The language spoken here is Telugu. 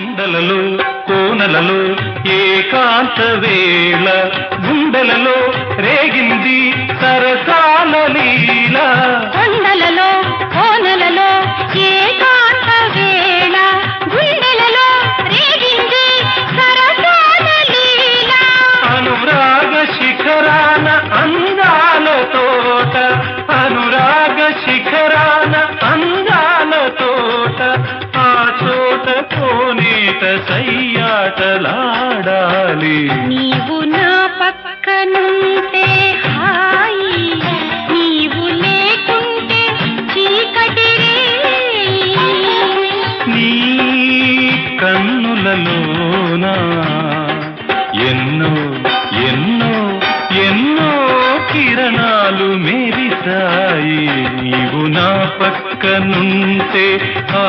కొండలలో కోనలలో ఏకాంత వేళ. గుండెలలో రేగింది సరసాల లీలా. కోనేట సయ్యాటలాడాలి. నీవు నా పక్కనుంటే హాయి నీవు లేకుంటే చీకటి. నీ కన్నులలోన ఎన్నో ఎన్నో ఎన్నో కిరణాలు మెరిసాయి నీవు నా పక్కనుంటే ఆ